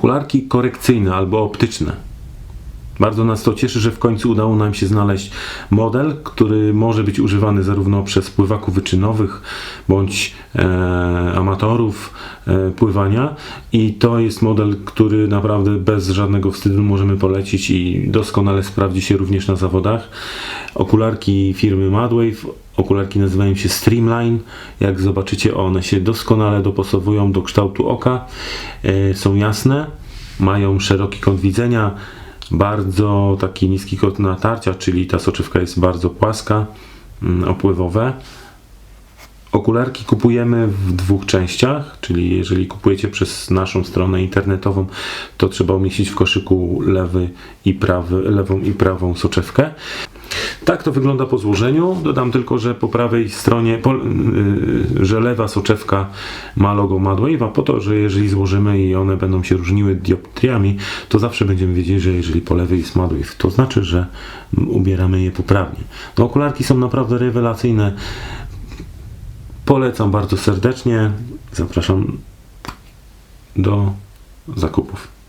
okularki korekcyjne albo optyczne. Bardzo nas to cieszy, że w końcu udało nam się znaleźć model, który może być używany zarówno przez pływaków wyczynowych bądź e, amatorów e, pływania i to jest model, który naprawdę bez żadnego wstydu możemy polecić i doskonale sprawdzi się również na zawodach. Okularki firmy Madwave, okularki nazywają się Streamline. Jak zobaczycie, one się doskonale dopasowują do kształtu oka, e, są jasne, mają szeroki kąt widzenia, bardzo taki niski kąt natarcia, czyli ta soczewka jest bardzo płaska, mm, opływowe. Okularki kupujemy w dwóch częściach, czyli jeżeli kupujecie przez naszą stronę internetową, to trzeba umieścić w koszyku lewy i prawy, lewą i prawą soczewkę. Tak to wygląda po złożeniu. Dodam tylko, że po prawej stronie, po, yy, że lewa soczewka ma logo Madwave'a, po to, że jeżeli złożymy i one będą się różniły dioptriami, to zawsze będziemy wiedzieć, że jeżeli po lewej jest Madwave, to znaczy, że ubieramy je poprawnie. No, okularki są naprawdę rewelacyjne. Polecam bardzo serdecznie. Zapraszam do zakupów.